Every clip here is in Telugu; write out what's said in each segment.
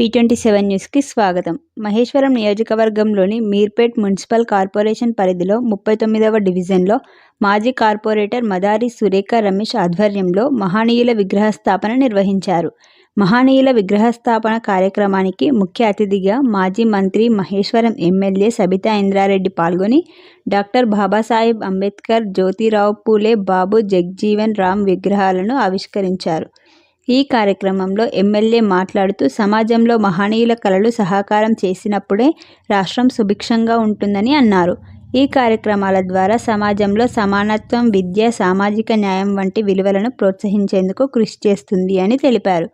పీ ట్వంటీ సెవెన్ న్యూస్కి స్వాగతం. మహేశ్వరం నియోజకవర్గంలోని మీర్పేట్ మున్సిపల్ కార్పొరేషన్ పరిధిలో ముప్పై తొమ్మిదవ డివిజన్లో మాజీ కార్పొరేటర్ మదారి సురేఖ రమేష్ ఆధ్వర్యంలో మహానీయుల విగ్రహ స్థాపన నిర్వహించారు. మహానీయుల విగ్రహ స్థాపన కార్యక్రమానికి ముఖ్య అతిథిగా మాజీ మంత్రి మహేశ్వరం ఎమ్మెల్యే సబితా ఇంద్రారెడ్డి పాల్గొని డాక్టర్ బాబాసాహెబ్ అంబేద్కర్ జ్యోతిరావు పూలే బాబు జగ్జీవన్ రామ్ విగ్రహాలను ఆవిష్కరించారు. ఈ కార్యక్రమంలో ఎమ్మెల్యే మాట్లాడుతూ సమాజంలో మహనీయుల కళలు సహకారం చేసినప్పుడే రాష్ట్రం సుభిక్షంగా ఉంటుందని అన్నారు. ఈ కార్యక్రమాల ద్వారా సమాజంలో సమానత్వం విద్య సామాజిక న్యాయం వంటి విలువలను ప్రోత్సహించేందుకు కృషి చేస్తుంది అని తెలిపారు.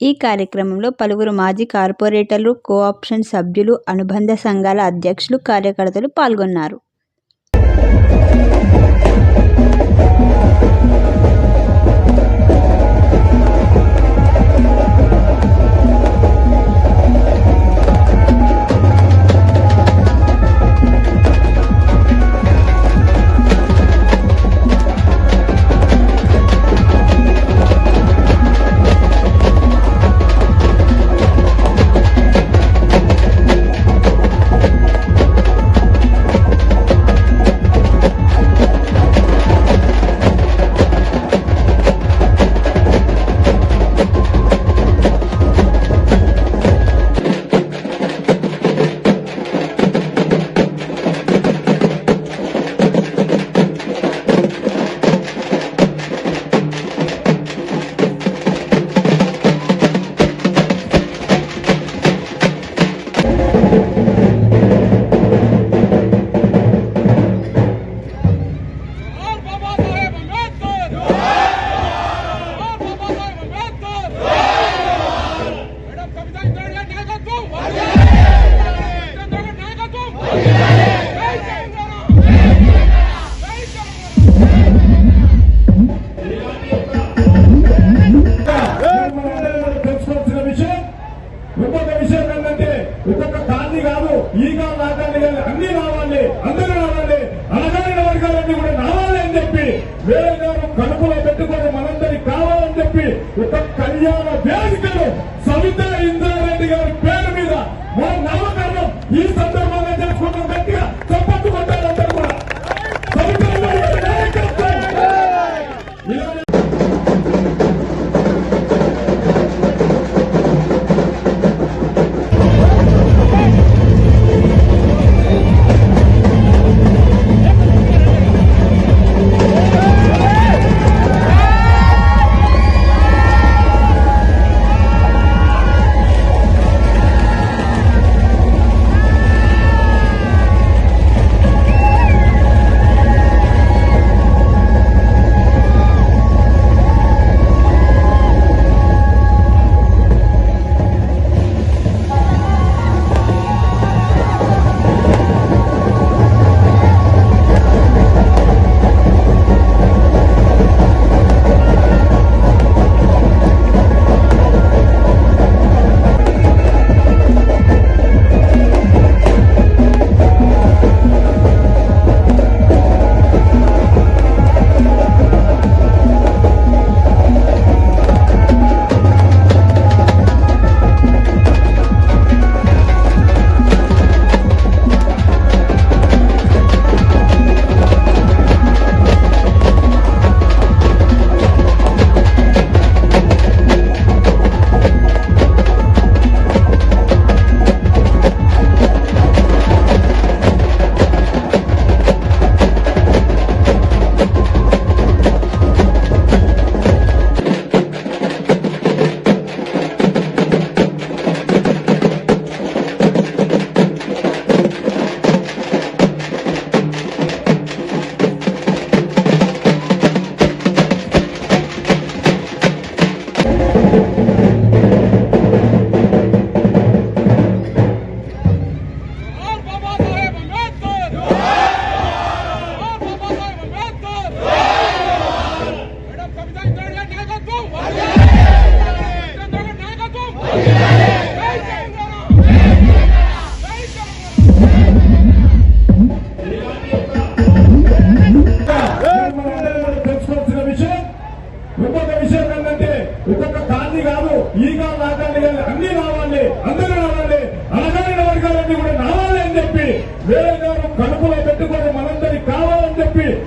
ఈ కార్యక్రమంలో పలువురు మాజీ కార్పొరేటర్లు కోఆప్షన్ సభ్యులు అనుబంధ సంఘాల అధ్యక్షులు కార్యకర్తలు పాల్గొన్నారు. ఈగా నాగాలి కానీ అన్ని రావాలి అందరూ రావాలి అనగారిన వర్గాలన్నీ కూడా రావాలి అని చెప్పి వేరే గారు కడుపులో పెట్టుకొని మనందరి కావాలని చెప్పి ఒక కళ్యాణ వేదికను సవితా ఇంద్రారెడ్డి గారి పేరు మీద మన నామకరణం ఈ సందర్భంగా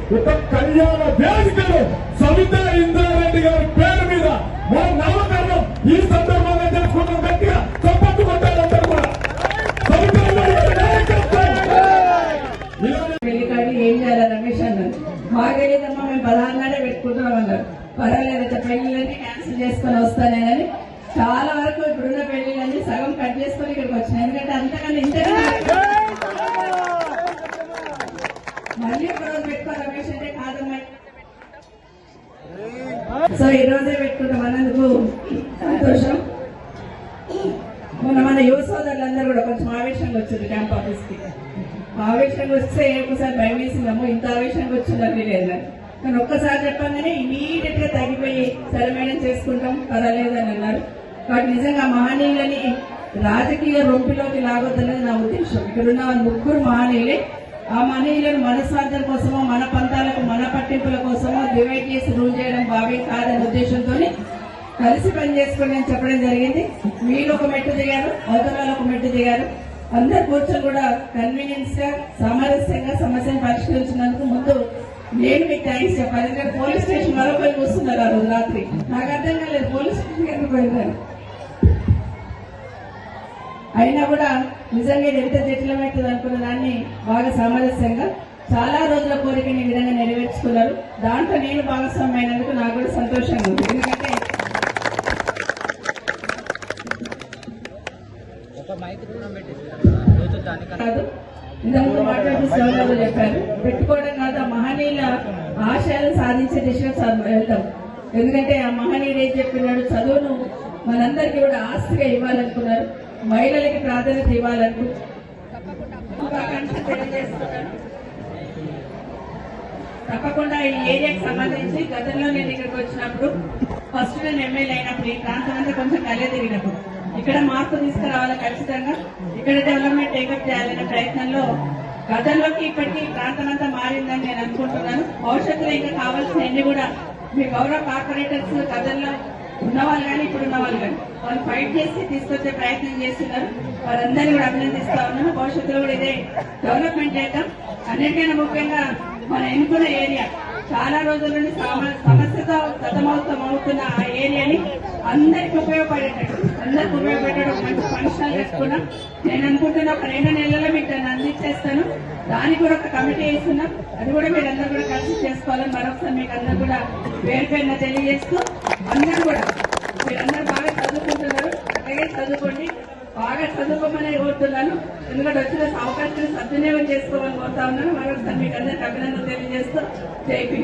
ఒక కళ్యాణ వేదికను సవిత ఇంద్రారెడ్డి గారి పేరు మీద మన నామకరణం ఈ సందర్భంగా చేసుకున్నాం గట్టిగా చప్పట్టు కొట్టాలి అందరూ కూడా. సవితా ఏం చేయాలి రమేష్ అన్నారు మాకేదమ్మా మేము పదహారు నాడే పెట్టుకుంటున్నాం అన్నారు పర్వాలేదు పెళ్ళిళ్ళని క్యాన్సిల్ చేసుకొని వస్తానేనని చాలా వరకు ఇప్పుడున్న పెళ్ళిళ్ళని సగం కట్ చేసుకొని ఇక్కడికి వచ్చినాయి ఎందుకంటే అంతకన్నా ఇంతకన్నా మళ్ళీ పెట్టుకో రమేష్ అంటే కాదమ్మాయి సో ఈ రోజే పెట్టుకుంటాం అన్నందుకు సంతోషం. మొన్న మన యువ సోదరులందరూ కూడా కొంచెం ఆవేశంగా వచ్చింది క్యాంప్ ఆఫీస్కి. ఆవేశంగా వస్తే ఒకసారి భయం వేసిందమ్మో ఇంత ఆవేశంగా వచ్చిందని లేదు? నాకు. కానీ ఒక్కసారి చెప్పగానే ఇమీడియట్గా తగ్గిపోయి సరమైన చేసుకుంటాం పర్వాలేదని అన్నారు. కాబట్టి నిజంగా మహనీయులని రాజకీయ రొంపిలోకి లాగొద్దనేది నా ఉద్దేశం. ఇక్కడ ఉన్న ముగ్గురు మహనీయులే ఆ మనీయులను మన స్వార్థం కోసమో మన పంతాలకు మన పట్టింపుల కోసమో డివైడ్ చేసి రూల్ చేయడం బాగా కాదనే ఉద్దేశంతో కలిసి పని చేసుకుని అని చెప్పడం జరిగింది. మీరు ఒక మెట్టు దిగారు అవతల ఒక మెట్టు దిగారు. అందరు కూర్చొని కూడా కన్వీనియన్స్గా సామరస్యంగా సమస్యను పరిష్కరించినందుకు ముందు నేను మీకు థ్యాంక్స్ చెప్పాలి. ఎందుకంటే పోలీస్ స్టేషన్ మరో పోయి కూర్చున్నారు ఆ రోజు రాత్రి. నాకు అర్థం కాలేదు పోలీస్ స్టేషన్ ఎందుకు పోయినారు? అయినా కూడా నిజంగా ఇది ఎంత జటిలమవుతుంది అనుకున్న దాన్ని బాగా సామరస్యంగా చాలా రోజుల కోరికని ఈ విధంగా నెరవేర్చుకున్నారు. దాంట్లో నేను భాగస్వామి అయినందుకు నాకు కూడా సంతోషంగా ఉంది. ఎందుకంటే కాదు ఇంతకుముందు మాట్లాడుతూ చెప్పారు పెట్టుకోవడం కాదు ఆ మహనీయుల ఆశయాలను సాధించే దిశగా వెళ్తాం. ఎందుకంటే ఆ మహనీయుడు ఏం చెప్పినాడు? చదువును మనందరికీ కూడా ఆస్తిగా ఇవ్వాలనుకున్నారు. మహిళలకి ప్రాధాన్యత ఇవ్వాలంటూ తప్పకుండా ఈ ఏరియాకి సంబంధించి గతంలో నేను ఇక్కడికి వచ్చినప్పుడు ఫస్ట్ నేను ఎమ్మెల్యే అయినప్పుడు ఈ ప్రాంతం అంతా కొంచెం కలే తిరిగినప్పుడు ఇక్కడ మార్పు తీసుకురావాలి ఖచ్చితంగా. ఇక్కడ డెవలప్మెంట్ టేకప్ చేయాలనే ప్రయత్నంలో గతంలోకి ఇప్పటికీ ఈ ప్రాంతం అంతా మారిందని నేను అనుకుంటున్నాను. భవిష్యత్తులో ఇంకా కావాల్సిన కూడా మీ గౌరవ కార్పొరేటర్స్ గతంలో ఉన్నవాళ్ళు కానీ ఇప్పుడు ఉన్నవాళ్ళు కానీ. వాళ్ళు ఫైట్ చేసి తీసుకొచ్చే ప్రయత్నం చేస్తున్నారు. వారందరినీ కూడా అభినందిస్తా ఉన్నాను. భవిష్యత్తులో కూడా ఇదే డెవలప్మెంట్ చేద్దాం. అన్నిటికైనా ముఖ్యంగా మన ఎన్నుకున్న ఏరియా చాలా రోజుల నుండి సమస్యతో సతమవుతం ఆ ఏరియాని అందరికి ఉపయోగపడేటట్టు అందరికి ఉపయోగపడేటట్టు ఒక మంచి ఫంక్షన్ చేసుకున్నాం. నేను అనుకుంటున్నా ఒక రెండు నెలల్లో మీకు దాన్ని అందించేస్తాను. దానికి కూడా ఒక కమిటీ వేస్తున్నాం. అది కూడా మీరు కూడా కలిసి చేసుకోవాలని మరొకసారి మీకు అందరూ కూడా పేరు పేరున తెలియజేస్తూ అందరూ కూడా మీరందరూ బాగా చదువుకుంటున్నారు. అలాగే చదువుకోండి. బాగా చదువుకోమని కోరుతున్నాను. ఎందుకంటే వచ్చిన అవకాశాన్ని సద్వినియోగం చేసుకోవాలని కోరుతా ఉన్నాను. మరొకసారి మీకు అందరికీ అభినందనలు తెలియజేస్తూ జైపీ